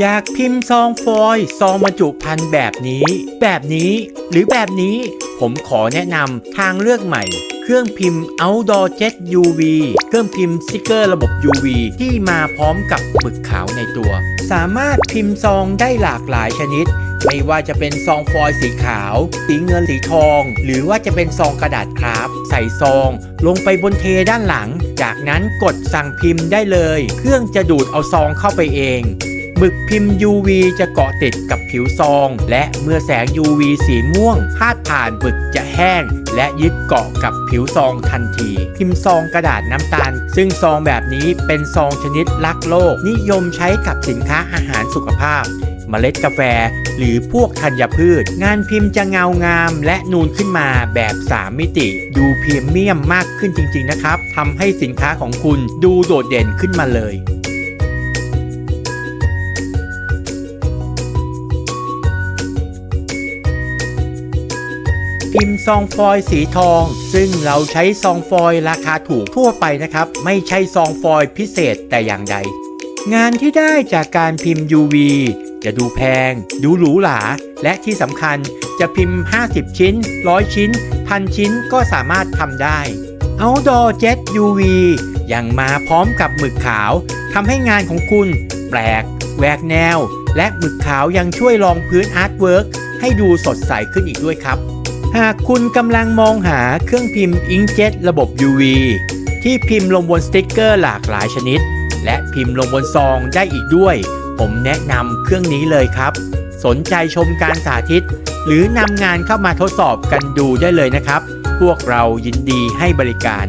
อยากพิมพ์ซองฟอยล์ซองบรรจุภัณฑ์แบบนี้ แบบนี้หรือแบบนี้ ผมขอแนะนำทางเลือกใหม่ เครื่องพิมพ์ Outdoor Jet UV เครื่องพิมพ์สติกเกอร์ระบบ UV ที่มาพร้อมกับหมึกขาวในตัว สามารถพิมพ์ซองได้หลากหลายชนิดไม่ว่าจะเป็นซองฟอยล์สีขาว สีเงินสีทอง หรือว่าจะเป็นซองกระดาษคราฟต์ใส่ซองลงไปบนเทด้านหลัง จากนั้นกดสั่งพิมพ์ได้เลย เครื่องจะดูดเอาซองเข้าไปเอง หมึกพิมพ์ UV จะเกาะติดกับผิวซอง และเมื่อแสง UV สีม่วงพาดผ่านหมึกจะแห้ง และยึดเกาะกับผิวซองทันที พิมพ์ซองกระดาษน้ำตาล ซึ่งซองแบบนี้เป็นซองชนิดรักโลก นิยมใช้กับสินค้าอาหารสุขภาพเมล็ดกาแฟ หรือพวกธัญพืช งานพิมพ์จะเงางามและนูนขึ้นมาแบบ 3 มิติ ดูพรีเมียมมากขึ้นจริง ๆ นะครับทำให้สินค้าของคุณดูโดดเด่นขึ้นมาเลย พิมพ์ซองฟอยล์สีทอง ซึ่งเราใช้ซองฟอยล์ราคาถูกทั่วไปนะครับ ไม่ใช่ซองฟอยล์พิเศษแต่อย่างใด งานที่ได้จากการพิมพ์ UV จะดูแพง ดูหรูหรา และที่สำคัญจะพิมพ์ 50 ชิ้น 100 ชิ้น พันชิ้นก็สามารถทำได้ Outdoor Jet UV ยังมาพร้อมกับหมึกขาวทำให้งานของคุณ แปลกแหวกแนว และหมึกขาวยังช่วยรองพื้นอาร์ตเวิร์กให้ดูสดใสขึ้นอีกด้วยครับ หากคุณกำลังมองหาเครื่องพิมพ์อิงเจ็ตระบบ UV ที่พิมพ์ลงบนสติกเกอร์หลากหลายชนิด และพิมพ์ลงบนซองได้อีกด้วย ผมแนะนำเครื่องนี้เลยครับ สนใจชมการสาธิต หรือนำงานเข้ามาทดสอบกันดูได้เลยนะครับ พวกเรายินดีให้บริการ